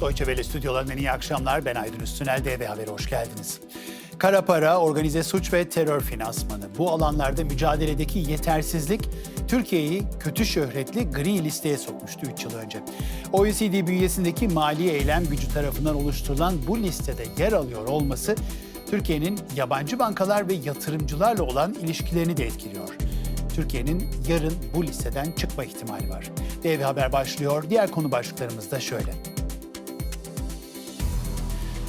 Deutsche Welle stüdyolarından iyi akşamlar. Ben Aydın Üstünel, DV Haber'e hoş geldiniz. Kara para, organize suç ve terör finansmanı. Bu alanlarda mücadeledeki yetersizlik Türkiye'yi kötü şöhretli gri listeye sokmuştu 3 yıl önce. OECD bünyesindeki mali eylem gücü tarafından oluşturulan bu listede yer alıyor olması Türkiye'nin yabancı bankalar ve yatırımcılarla olan ilişkilerini de etkiliyor. Türkiye'nin yarın bu listeden çıkma ihtimali var. DV Haber başlıyor. Diğer konu başlıklarımız da şöyle.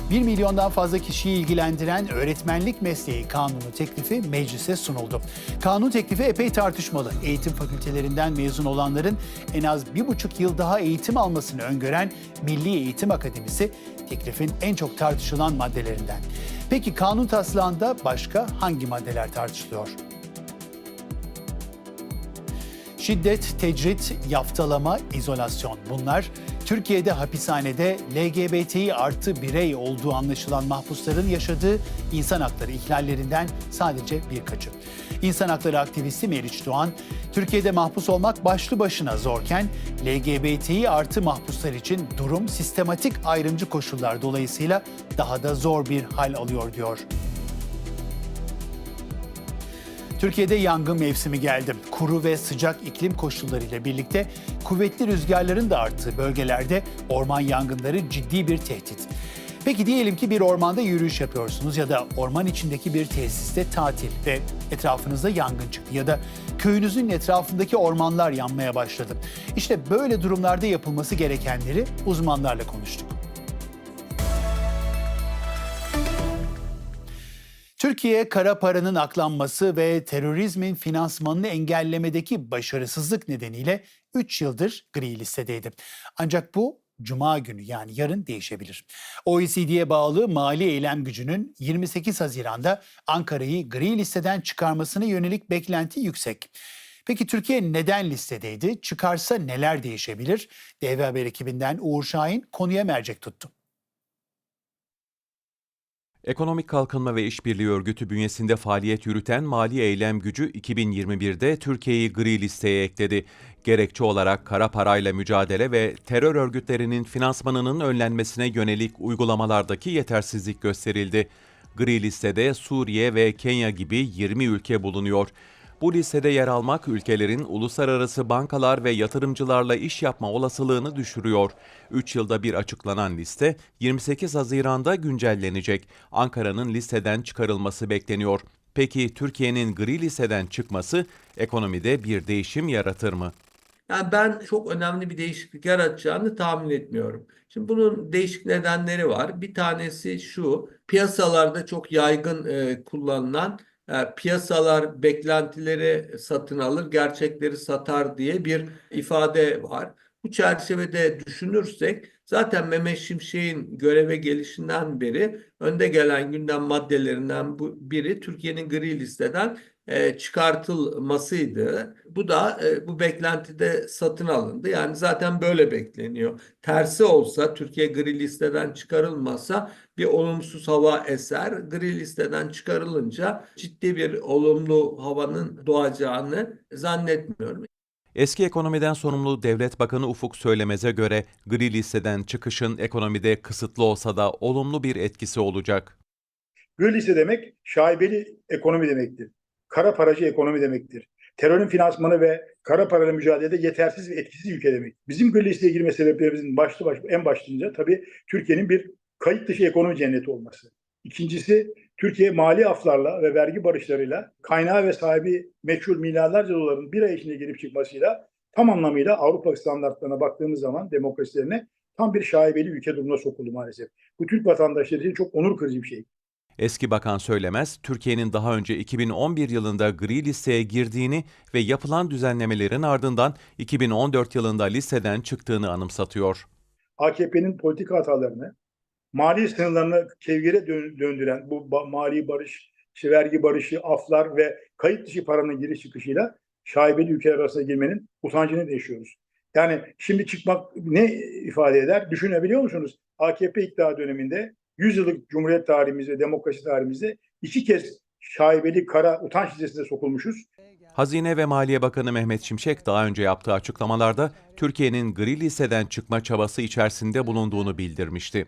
1 milyondan fazla kişiyi ilgilendiren öğretmenlik mesleği kanunu teklifi meclise sunuldu. Kanun teklifi epey tartışmalı. Eğitim fakültelerinden mezun olanların en az bir buçuk yıl daha eğitim almasını öngören Milli Eğitim Akademisi teklifin en çok tartışılan maddelerinden. Peki kanun taslağında başka hangi maddeler tartışılıyor? Şiddet, tecrit, yaftalama, izolasyon bunlar Türkiye'de hapishanede LGBTİ artı birey olduğu anlaşılan mahpusların yaşadığı insan hakları ihlallerinden sadece birkaçı. İnsan hakları aktivisti Meriç Doğan, Türkiye'de mahpus olmak başlı başına zorken LGBTİ artı mahpuslar için durum sistematik ayrımcı koşullar dolayısıyla daha da zor bir hal alıyor diyor. Türkiye'de yangın mevsimi geldi. Kuru ve sıcak iklim koşullarıyla birlikte kuvvetli rüzgarların da arttığı bölgelerde orman yangınları ciddi bir tehdit. Peki diyelim ki bir ormanda yürüyüş yapıyorsunuz ya da orman içindeki bir tesiste tatil ve etrafınızda yangın çıktı ya da köyünüzün etrafındaki ormanlar yanmaya başladı. İşte böyle durumlarda yapılması gerekenleri uzmanlarla konuştuk. Türkiye kara paranın aklanması ve terörizmin finansmanını engellemedeki başarısızlık nedeniyle 3 yıldır gri listedeydi. Ancak bu Cuma günü yani yarın değişebilir. OECD'ye bağlı mali eylem gücünün 28 Haziran'da Ankara'yı gri listeden çıkarmasına yönelik beklenti yüksek. Peki Türkiye neden listedeydi? Çıkarsa neler değişebilir? DV Haber ekibinden Uğur Şahin konuya mercek tuttu. Ekonomik Kalkınma ve İşbirliği Örgütü bünyesinde faaliyet yürüten Mali Eylem Gücü 2021'de Türkiye'yi gri listeye ekledi. Gerekçe olarak kara parayla mücadele ve terör örgütlerinin finansmanının önlenmesine yönelik uygulamalardaki yetersizlik gösterildi. Gri listede Suriye ve Kenya gibi 20 ülke bulunuyor. Bu listede yer almak ülkelerin uluslararası bankalar ve yatırımcılarla iş yapma olasılığını düşürüyor. 3 yılda bir açıklanan liste 28 Haziran'da güncellenecek. Ankara'nın listeden çıkarılması bekleniyor. Peki Türkiye'nin gri listeden çıkması ekonomide bir değişim yaratır mı? Yani ben çok önemli bir değişiklik yaratacağını tahmin etmiyorum. Şimdi bunun değişik nedenleri var. Bir tanesi şu, piyasalarda çok yaygın e, kullanılan piyasalar beklentileri satın alır, gerçekleri satar diye bir ifade var. Bu çerçevede düşünürsek zaten Mehmet Şimşek'in göreve gelişinden beri önde gelen gündem maddelerinden biri Türkiye'nin gri listeden e, çıkartılmasıydı. Bu da e, bu beklentide satın alındı. Yani zaten böyle bekleniyor. Tersi olsa Türkiye gri listeden çıkarılmasa bir olumsuz hava eser. Gri listeden çıkarılınca ciddi bir olumlu havanın doğacağını zannetmiyorum. Eski ekonomiden sorumlu Devlet Bakanı Ufuk Söylemez'e göre gri listeden çıkışın ekonomide kısıtlı olsa da olumlu bir etkisi olacak. Gri liste demek şaibeli ekonomi demektir. Kara paracı ekonomi demektir. Terörün finansmanı ve kara parayla mücadelede yetersiz ve etkisiz ülke demek. Bizim gri listeye girme sebeplerimizin başlı baş, en başlıca tabii Türkiye'nin bir kayıt dışı ekonomi cenneti olması. İkincisi Türkiye mali aflarla ve vergi barışlarıyla kaynağı ve sahibi meçhul milyarlarca doların bir ay içinde girip çıkmasıyla tam anlamıyla Avrupa standartlarına baktığımız zaman demokrasilerine tam bir şaibeli ülke durumuna sokuldu maalesef. Bu Türk vatandaşları için çok onur kırıcı bir şey. Eski bakan söylemez, Türkiye'nin daha önce 2011 yılında gri listeye girdiğini ve yapılan düzenlemelerin ardından 2014 yılında listeden çıktığını anımsatıyor. AKP'nin politika hatalarını, mali sınırlarını kevgire döndüren bu mali barış, vergi barışı, aflar ve kayıt dışı paranın giriş çıkışıyla şaibeli ülkeler arasına girmenin utancını yaşıyoruz. Yani şimdi çıkmak ne ifade eder? Düşünebiliyor musunuz? AKP iktidar döneminde 100 yıllık Cumhuriyet tarihimizde, demokrasi tarihimizde iki kez şaibeli kara utanç listesine sokulmuşuz. Hazine ve Maliye Bakanı Mehmet Şimşek daha önce yaptığı açıklamalarda Türkiye'nin gri listeden çıkma çabası içerisinde bulunduğunu bildirmişti.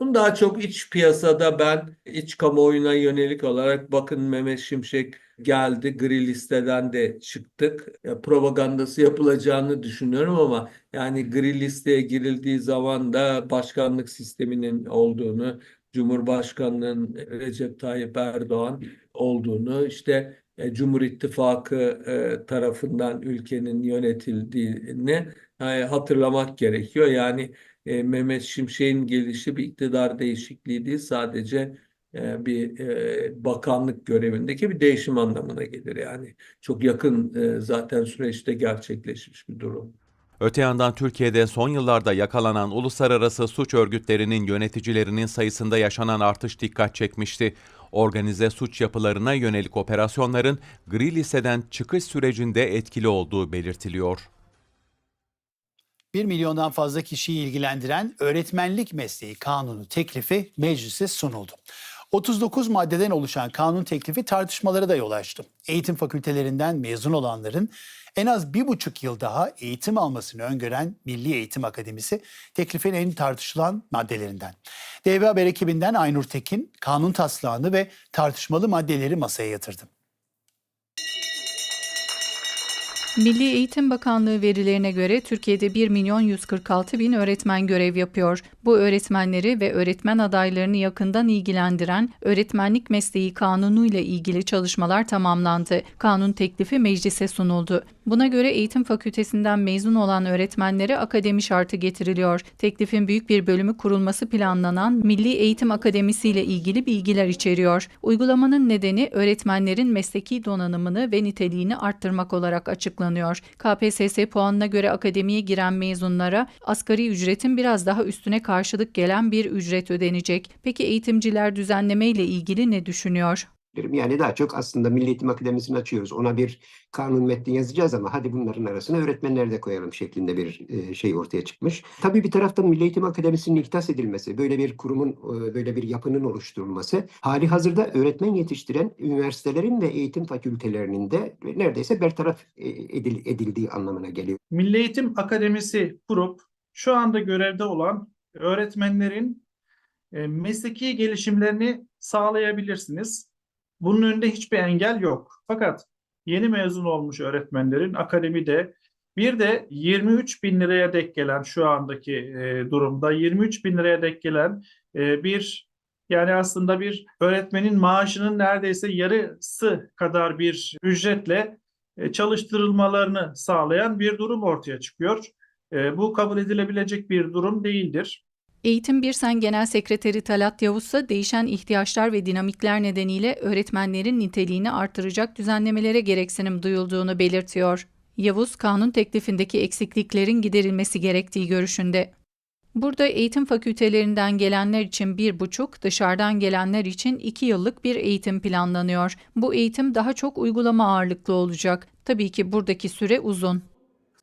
Bunu daha çok iç piyasada ben iç kamuoyuna yönelik olarak bakın Mehmet Şimşek geldi gri listeden de çıktık. Ya, propagandası yapılacağını düşünüyorum ama yani gri listeye girildiği zaman da başkanlık sisteminin olduğunu, Cumhurbaşkanlığının Recep Tayyip Erdoğan olduğunu, işte e, Cumhur İttifakı e, tarafından ülkenin yönetildiğini hatırlamak gerekiyor. Yani e, Mehmet Şimşek'in gelişi bir iktidar değişikliği değil sadece e, bir e, bakanlık görevindeki bir değişim anlamına gelir yani. Çok yakın e, zaten süreçte gerçekleşmiş bir durum. Öte yandan Türkiye'de son yıllarda yakalanan uluslararası suç örgütlerinin yöneticilerinin sayısında yaşanan artış dikkat çekmişti. Organize suç yapılarına yönelik operasyonların gri listeden çıkış sürecinde etkili olduğu belirtiliyor. 1 milyondan fazla kişiyi ilgilendiren öğretmenlik mesleği kanunu teklifi meclise sunuldu. 39 maddeden oluşan kanun teklifi tartışmalara da yol açtı. Eğitim fakültelerinden mezun olanların en az bir buçuk yıl daha eğitim almasını öngören Milli Eğitim Akademisi teklifin en tartışılan maddelerinden. DV Haber ekibinden Aynur Tekin kanun taslağını ve tartışmalı maddeleri masaya yatırdı. Milli Eğitim Bakanlığı verilerine göre Türkiye'de 1 milyon 146 bin öğretmen görev yapıyor. Bu öğretmenleri ve öğretmen adaylarını yakından ilgilendiren öğretmenlik mesleği kanunu ile ilgili çalışmalar tamamlandı. Kanun teklifi meclise sunuldu. Buna göre eğitim fakültesinden mezun olan öğretmenlere akademi şartı getiriliyor. Teklifin büyük bir bölümü kurulması planlanan Milli Eğitim Akademisi ile ilgili bilgiler içeriyor. Uygulamanın nedeni öğretmenlerin mesleki donanımını ve niteliğini arttırmak olarak açıklanıyor. KPSS puanına göre akademiye giren mezunlara asgari ücretin biraz daha üstüne karşılık gelen bir ücret ödenecek. Peki eğitimciler düzenleme ile ilgili ne düşünüyor? Derim. Yani daha çok aslında Milli Eğitim Akademisi'ni açıyoruz. Ona bir kanun metni yazacağız ama hadi bunların arasına öğretmenleri de koyalım şeklinde bir e, şey ortaya çıkmış. Tabii bir taraftan Milli Eğitim Akademisi'nin ihtas edilmesi, böyle bir kurumun, e, böyle bir yapının oluşturulması hali hazırda öğretmen yetiştiren üniversitelerin ve eğitim fakültelerinin de neredeyse bertaraf e, edil- edildiği anlamına geliyor. Milli Eğitim Akademisi kurup şu anda görevde olan öğretmenlerin mesleki gelişimlerini sağlayabilirsiniz. Bunun önünde hiçbir engel yok. Fakat yeni mezun olmuş öğretmenlerin akademide bir de 23 bin liraya dek gelen şu andaki e, durumda 23 bin liraya dek gelen e, bir yani aslında bir öğretmenin maaşının neredeyse yarısı kadar bir ücretle e, çalıştırılmalarını sağlayan bir durum ortaya çıkıyor. E, Bu kabul edilebilecek bir durum değildir. Eğitim Birsen Genel Sekreteri Talat Yavuz ise değişen ihtiyaçlar ve dinamikler nedeniyle öğretmenlerin niteliğini artıracak düzenlemelere gereksinim duyulduğunu belirtiyor. Yavuz, kanun teklifindeki eksikliklerin giderilmesi gerektiği görüşünde. Burada eğitim fakültelerinden gelenler için bir buçuk, dışarıdan gelenler için iki yıllık bir eğitim planlanıyor. Bu eğitim daha çok uygulama ağırlıklı olacak. Tabii ki buradaki süre uzun.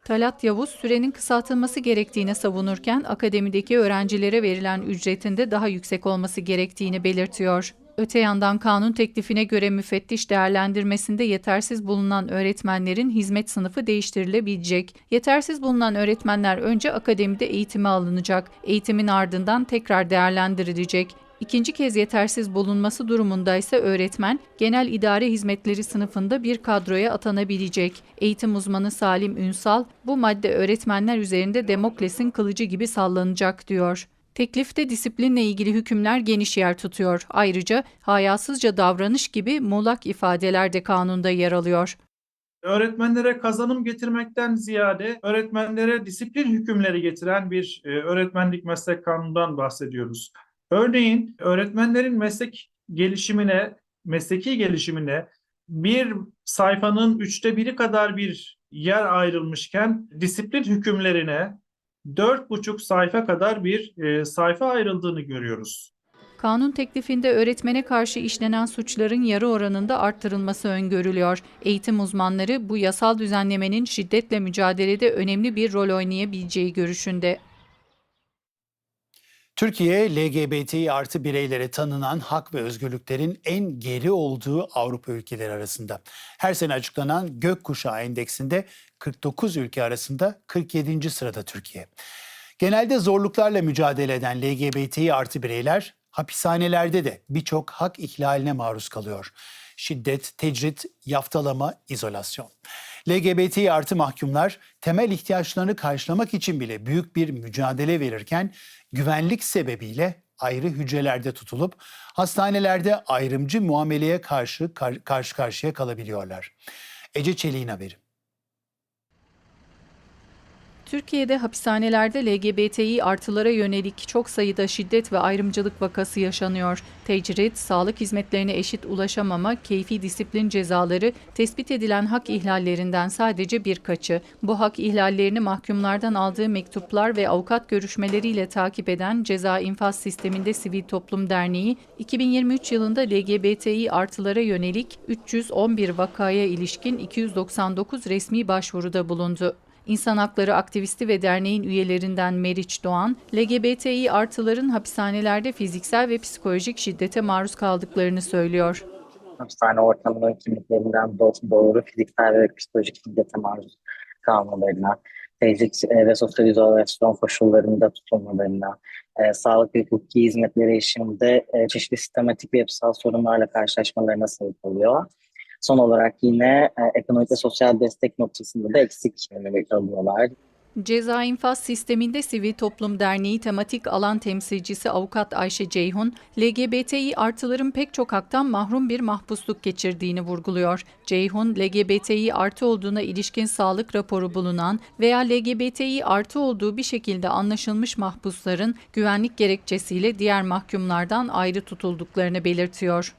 Talat Yavuz sürenin kısaltılması gerektiğini savunurken akademideki öğrencilere verilen ücretin de daha yüksek olması gerektiğini belirtiyor. Öte yandan kanun teklifine göre müfettiş değerlendirmesinde yetersiz bulunan öğretmenlerin hizmet sınıfı değiştirilebilecek. Yetersiz bulunan öğretmenler önce akademide eğitime alınacak. Eğitimin ardından tekrar değerlendirilecek. İkinci kez yetersiz bulunması durumunda ise öğretmen genel idare hizmetleri sınıfında bir kadroya atanabilecek. Eğitim uzmanı Salim Ünsal bu madde öğretmenler üzerinde Demokles'in kılıcı gibi sallanacak diyor. Teklifte disiplinle ilgili hükümler geniş yer tutuyor. Ayrıca hayasızca davranış gibi muğlak ifadeler de kanunda yer alıyor. Öğretmenlere kazanım getirmekten ziyade öğretmenlere disiplin hükümleri getiren bir e, öğretmenlik meslek kanunundan bahsediyoruz. Örneğin öğretmenlerin meslek gelişimine, mesleki gelişimine bir sayfanın üçte biri kadar bir yer ayrılmışken disiplin hükümlerine dört buçuk sayfa kadar bir e, sayfa ayrıldığını görüyoruz. Kanun teklifinde öğretmene karşı işlenen suçların yarı oranında arttırılması öngörülüyor. Eğitim uzmanları bu yasal düzenlemenin şiddetle mücadelede önemli bir rol oynayabileceği görüşünde. Türkiye, LGBTİ artı bireylere tanınan hak ve özgürlüklerin en geri olduğu Avrupa ülkeleri arasında. Her sene açıklanan Gökkuşağı Endeksinde 49 ülke arasında 47. sırada Türkiye. Genelde zorluklarla mücadele eden LGBTİ artı bireyler hapishanelerde de birçok hak ihlaline maruz kalıyor. Şiddet, tecrit, yaftalama, izolasyon. LGBT artı mahkumlar temel ihtiyaçlarını karşılamak için bile büyük bir mücadele verirken güvenlik sebebiyle ayrı hücrelerde tutulup hastanelerde ayrımcı muameleye karşı kar- karşı karşıya kalabiliyorlar. Ece Çelik'in haberi. Türkiye'de hapishanelerde LGBTİ artılara yönelik çok sayıda şiddet ve ayrımcılık vakası yaşanıyor. Tecrit, sağlık hizmetlerine eşit ulaşamama, keyfi disiplin cezaları tespit edilen hak ihlallerinden sadece birkaçı. Bu hak ihlallerini mahkumlardan aldığı mektuplar ve avukat görüşmeleriyle takip eden Ceza İnfaz Sisteminde Sivil Toplum Derneği, 2023 yılında LGBTİ artılara yönelik 311 vakaya ilişkin 299 resmi başvuruda bulundu. İnsan hakları aktivisti ve derneğin üyelerinden Meriç Doğan, LGBTİ artıların hapishanelerde fiziksel ve psikolojik şiddete maruz kaldıklarını söylüyor. hapishane ortamının kimliklerinden do- doğru fiziksel ve psikolojik şiddete maruz kalmalarına, tecrit e, ve sosyal izolasyon koşullarında tutulmalarına, e, sağlık ve hukuki hizmetleri işinde e, çeşitli sistematik ve yapısal sorunlarla karşılaşmalarına sebep oluyor. Son olarak yine e, ekonomik ve sosyal destek noktasında da eksik kalıyorlar. Ceza İnfaz Sisteminde Sivil Toplum Derneği tematik alan temsilcisi avukat Ayşe Ceyhun, LGBTİ artıların pek çok haktan mahrum bir mahpusluk geçirdiğini vurguluyor. Ceyhun, LGBTİ artı olduğuna ilişkin sağlık raporu bulunan veya LGBTİ artı olduğu bir şekilde anlaşılmış mahpusların güvenlik gerekçesiyle diğer mahkumlardan ayrı tutulduklarını belirtiyor.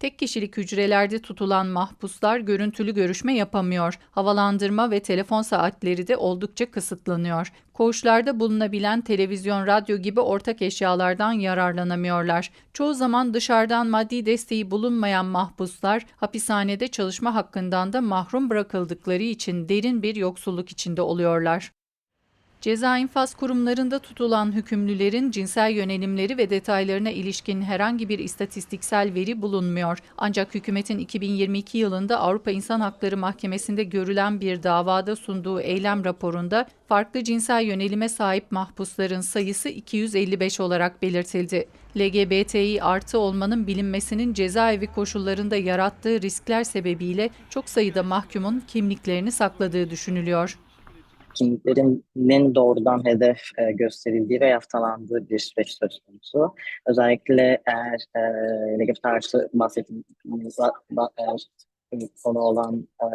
Tek kişilik hücrelerde tutulan mahpuslar görüntülü görüşme yapamıyor. Havalandırma ve telefon saatleri de oldukça kısıtlanıyor. Koğuşlarda bulunabilen televizyon, radyo gibi ortak eşyalardan yararlanamıyorlar. Çoğu zaman dışarıdan maddi desteği bulunmayan mahpuslar hapishanede çalışma hakkından da mahrum bırakıldıkları için derin bir yoksulluk içinde oluyorlar. Ceza infaz kurumlarında tutulan hükümlülerin cinsel yönelimleri ve detaylarına ilişkin herhangi bir istatistiksel veri bulunmuyor. Ancak hükümetin 2022 yılında Avrupa İnsan Hakları Mahkemesi'nde görülen bir davada sunduğu eylem raporunda farklı cinsel yönelime sahip mahpusların sayısı 255 olarak belirtildi. LGBTİ artı olmanın bilinmesinin cezaevi koşullarında yarattığı riskler sebebiyle çok sayıda mahkumun kimliklerini sakladığı düşünülüyor. Kimliklerinin doğrudan hedef e, gösterildiği ve yaftalandığı bir süreç söz konusu. Özellikle eğer e, LGBT artı bahsettiğimiz konu olan e,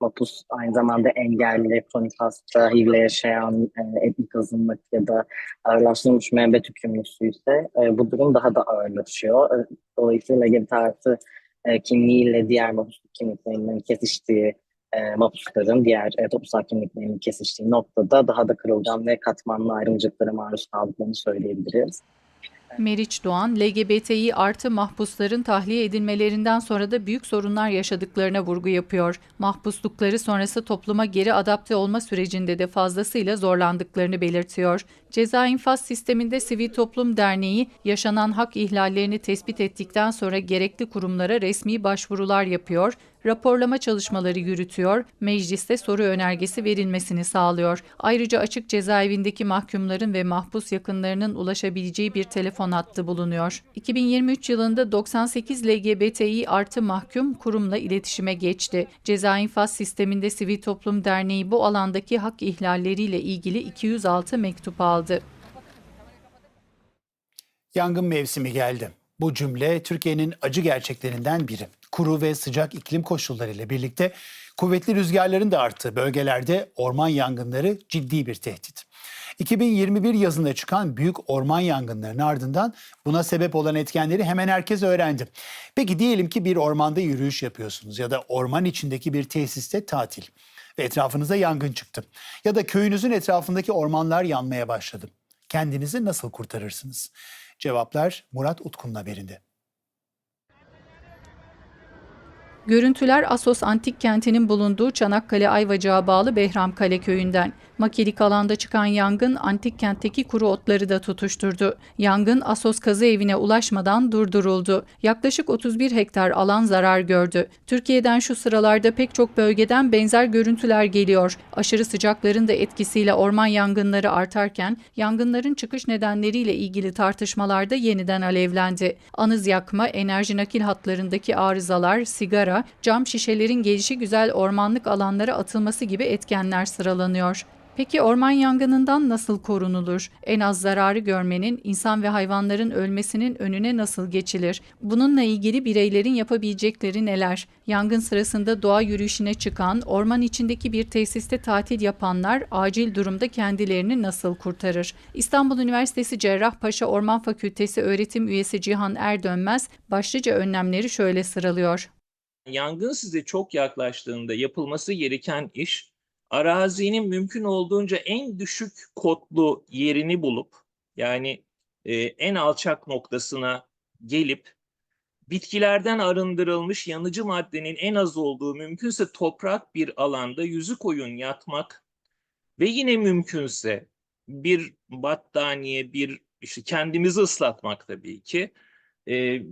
mapus aynı zamanda engelli, kronik hasta, HIV'le yaşayan, e, etnik azınlık ya da ağırlaştırılmış müebbet hükümlüsü ise e, bu durum daha da ağırlaşıyor. E, Dolayısıyla LGBT artı e, kimliğiyle diğer mapusluk kimliklerinin kesiştiği e, mahpusların diğer e, toplumsal kimliklerinin kesiştiği noktada daha da kırılgan ve katmanlı ayrımcılıklara maruz kaldıklarını söyleyebiliriz. Meriç Doğan, LGBTİ artı mahpusların tahliye edilmelerinden sonra da büyük sorunlar yaşadıklarına vurgu yapıyor. Mahpuslukları sonrası topluma geri adapte olma sürecinde de fazlasıyla zorlandıklarını belirtiyor. Ceza infaz sisteminde Sivil Toplum Derneği yaşanan hak ihlallerini tespit ettikten sonra gerekli kurumlara resmi başvurular yapıyor, raporlama çalışmaları yürütüyor, mecliste soru önergesi verilmesini sağlıyor. Ayrıca açık cezaevindeki mahkumların ve mahpus yakınlarının ulaşabileceği bir telefon hattı bulunuyor. 2023 yılında 98 LGBTİ artı mahkum kurumla iletişime geçti. Ceza infaz sisteminde Sivil Toplum Derneği bu alandaki hak ihlalleriyle ilgili 206 mektup aldı. Yangın mevsimi geldi. Bu cümle Türkiye'nin acı gerçeklerinden biri. Kuru ve sıcak iklim koşullarıyla birlikte kuvvetli rüzgarların da arttığı bölgelerde orman yangınları ciddi bir tehdit. 2021 yazında çıkan büyük orman yangınlarının ardından buna sebep olan etkenleri hemen herkes öğrendi. Peki diyelim ki bir ormanda yürüyüş yapıyorsunuz ya da orman içindeki bir tesiste tatil ve etrafınıza yangın çıktı. Ya da köyünüzün etrafındaki ormanlar yanmaya başladı. Kendinizi nasıl kurtarırsınız? Cevaplar Murat Utku'nun haberinde. Görüntüler Asos Antik Kenti'nin bulunduğu Çanakkale Ayvacık'a bağlı Behramkale köyünden. Makilik alanda çıkan yangın antik kentteki kuru otları da tutuşturdu. Yangın Asos kazı evine ulaşmadan durduruldu. Yaklaşık 31 hektar alan zarar gördü. Türkiye'den şu sıralarda pek çok bölgeden benzer görüntüler geliyor. Aşırı sıcakların da etkisiyle orman yangınları artarken yangınların çıkış nedenleriyle ilgili tartışmalarda yeniden alevlendi. Anız yakma, enerji nakil hatlarındaki arızalar, sigara, cam şişelerin gelişi güzel ormanlık alanlara atılması gibi etkenler sıralanıyor. Peki orman yangınından nasıl korunulur? En az zararı görmenin, insan ve hayvanların ölmesinin önüne nasıl geçilir? Bununla ilgili bireylerin yapabilecekleri neler? Yangın sırasında doğa yürüyüşüne çıkan, orman içindeki bir tesiste tatil yapanlar acil durumda kendilerini nasıl kurtarır? İstanbul Üniversitesi Cerrahpaşa Orman Fakültesi öğretim üyesi Cihan Erdönmez başlıca önlemleri şöyle sıralıyor. Yangın size çok yaklaştığında yapılması gereken iş arazinin mümkün olduğunca en düşük kotlu yerini bulup yani e, en alçak noktasına gelip bitkilerden arındırılmış yanıcı maddenin en az olduğu mümkünse toprak bir alanda yüzü koyun yatmak ve yine mümkünse bir battaniye bir işte kendimizi ıslatmak tabii ki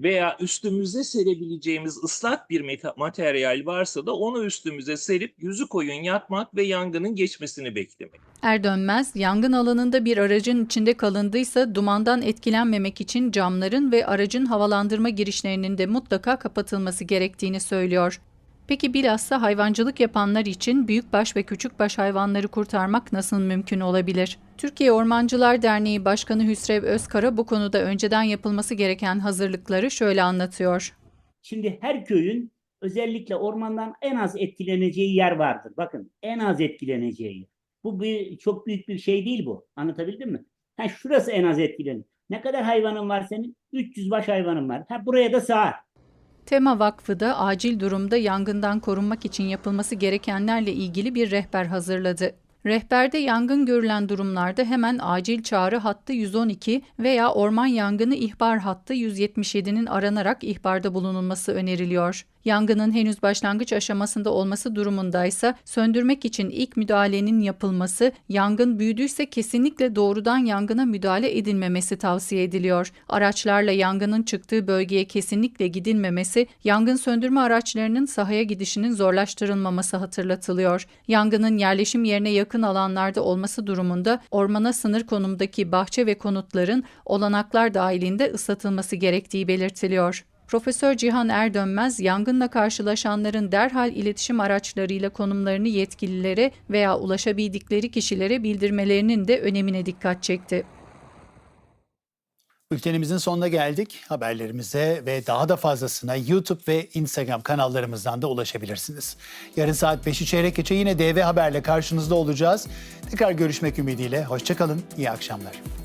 veya üstümüze serebileceğimiz ıslak bir materyal varsa da onu üstümüze serip yüzü koyun yatmak ve yangının geçmesini beklemek. Erdönmez, yangın alanında bir aracın içinde kalındıysa dumandan etkilenmemek için camların ve aracın havalandırma girişlerinin de mutlaka kapatılması gerektiğini söylüyor. Peki bilhassa hayvancılık yapanlar için büyükbaş ve küçükbaş hayvanları kurtarmak nasıl mümkün olabilir? Türkiye Ormancılar Derneği Başkanı Hüsrev Özkara bu konuda önceden yapılması gereken hazırlıkları şöyle anlatıyor. Şimdi her köyün özellikle ormandan en az etkileneceği yer vardır. Bakın en az etkileneceği. Bu bir, çok büyük bir şey değil bu. Anlatabildim mi? Ha, şurası en az etkilenir. Ne kadar hayvanın var senin? 300 baş hayvanın var. Ha, buraya da sığar. Tema Vakfı da acil durumda yangından korunmak için yapılması gerekenlerle ilgili bir rehber hazırladı. Rehberde yangın görülen durumlarda hemen acil çağrı hattı 112 veya orman yangını ihbar hattı 177'nin aranarak ihbarda bulunulması öneriliyor. Yangının henüz başlangıç aşamasında olması durumundaysa söndürmek için ilk müdahalenin yapılması, yangın büyüdüyse kesinlikle doğrudan yangına müdahale edilmemesi tavsiye ediliyor. Araçlarla yangının çıktığı bölgeye kesinlikle gidilmemesi, yangın söndürme araçlarının sahaya gidişinin zorlaştırılmaması hatırlatılıyor. Yangının yerleşim yerine yakın alanlarda olması durumunda ormana sınır konumdaki bahçe ve konutların olanaklar dahilinde ıslatılması gerektiği belirtiliyor. Profesör Cihan Erdönmez, yangınla karşılaşanların derhal iletişim araçlarıyla konumlarını yetkililere veya ulaşabildikleri kişilere bildirmelerinin de önemine dikkat çekti. Bültenimizin sonuna geldik. Haberlerimize ve daha da fazlasına YouTube ve Instagram kanallarımızdan da ulaşabilirsiniz. Yarın saat 5'i çeyrek geçe yine DV Haber'le karşınızda olacağız. Tekrar görüşmek ümidiyle. Hoşçakalın, iyi akşamlar.